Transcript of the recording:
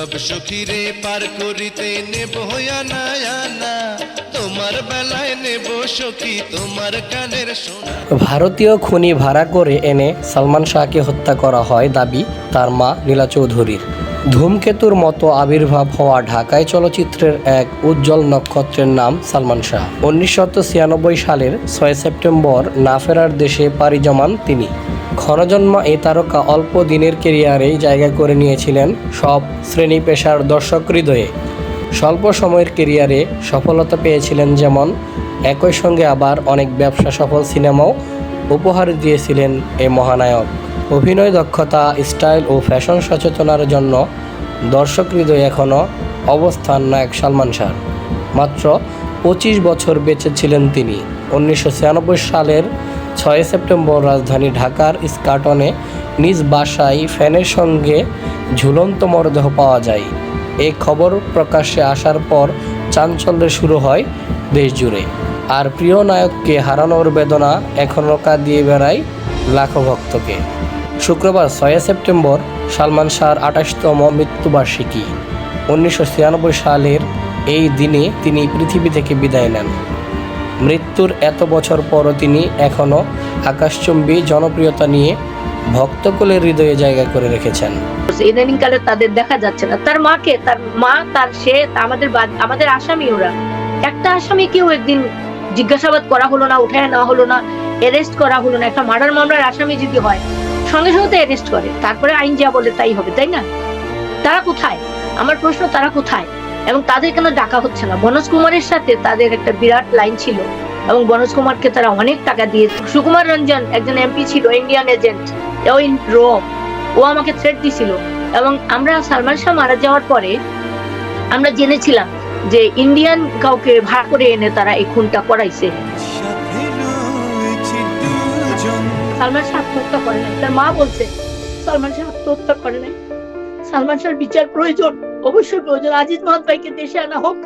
সব সখীরে পার করিতে নেব আনা আনা তোমার বেলায় নেব সখী, তোমার কানের সোনা। ভারতীয় খুনি ভাড়া করে এনে সালমান শাহকে হত্যা করা হয় দাবি তার মা নীলা চৌধুরীর। ধূমকেতুর মতো আবির্ভাব হওয়া ঢাকায় চলচ্চিত্রের এক উজ্জ্বল নক্ষত্রের নাম সালমান শাহ। উনিশশো ছিয়ানব্বই সালের ছয় সেপ্টেম্বর না ফেরার দেশে পাড়ি জমান তিনি। ক্ষণজন্মা এই তারকা অল্প দিনের কেরিয়ারেই জায়গা করে নিয়েছিলেন সব শ্রেণি পেশার দর্শক হৃদয়ে। স্বল্প সময়ের কেরিয়ারে সফলতা পেয়েছিলেন যেমন, একই সঙ্গে আবার অনেক ব্যবসা সফল সিনেমাও উপহার দিয়েছিলেন এই মহানায়ক। অভিনয় দক্ষতা, স্টাইল ও ফ্যাশন সচেতনার জন্য দর্শক হৃদয়ে এখনও অবস্থান নায়ক সালমান শাহ। মাত্র পঁচিশ বছর বেঁচে ছিলেন তিনি। উনিশশো ছিয়ানব্বই সালের ছয় সেপ্টেম্বর রাজধানী ঢাকার স্কাটনে নিজ বাসায় ফ্যানের সঙ্গে ঝুলন্ত মরদেহ পাওয়া যায়। এই খবর প্রকাশ্যে আসার পর চাঞ্চল্যের শুরু হয় দেশ জুড়ে আর প্রিয় নায়ককে হারানোর বেদনা এখনও কাঁদিয়ে বেড়ায় লাখো ভক্তকে। শুক্রবার ছয় সেপ্টেম্বর সালমান শাহর আঠাশতম মৃত্যুবার্ষিকী। উনিশশো ছিয়ানব্বই সালের এই দিনে তিনি পৃথিবী থেকে বিদায় নেন। মৃত্যুর এত বছর পরও তিনি এখনও আকাশচুম্বী জনপ্রিয়তা নিয়ে ভক্তকুলের হৃদয়ে জায়গা করে রেখেছেন। ইদানিং কালে তাদের দেখা যাচ্ছে না। তার মাকে, তার মা, তার সে আমাদের আমাদের আসামি ওরা একটা আসামি কেউ একদিন জিজ্ঞাসাবাদ করা হলো না, উঠায় নেওয়া হলো না অ্যারেস্ট করা হলো না। একটা মার্ডার মামলার আসামি যদি হয় সঙ্গে সঙ্গে তো অ্যারেস্ট করে। তারপরে আইন যা বলে তাই হবে, তাই না? তারা কোথায়? আমার প্রশ্ন, তারা কোথায়? এবং তাদের কেন ডাকা হচ্ছে না? বনজ কুমারের সাথে তাদের একটা বিরাট লাইন ছিল এবং বনজ কুমারকে তারা অনেক টাকা দিয়ে সুকুমার রঞ্জন একজন এমপি ছিল ইন্ডিয়ান এজেন্ট ও ইন রোম ও আমাকে থ্রেট দিছিল। এবং আমরা সালমান শাহ মারা যাওয়ার পরে আমরা জেনেছিলাম যে ইন্ডিয়ান কাউকে ভাড়া করে এনে তারা এই খুনটা করাইছে। সালমান শাহ আত্মহত্যা করে নাই। তার মা বলছে, সালমান শাহ আত্মহত্যা করে নাই। সালমান শাহ বিচার প্রয়োজন, অবশ্যই প্রয়োজন। আজিজ মহাত ভাইকে দেশে আনা হোক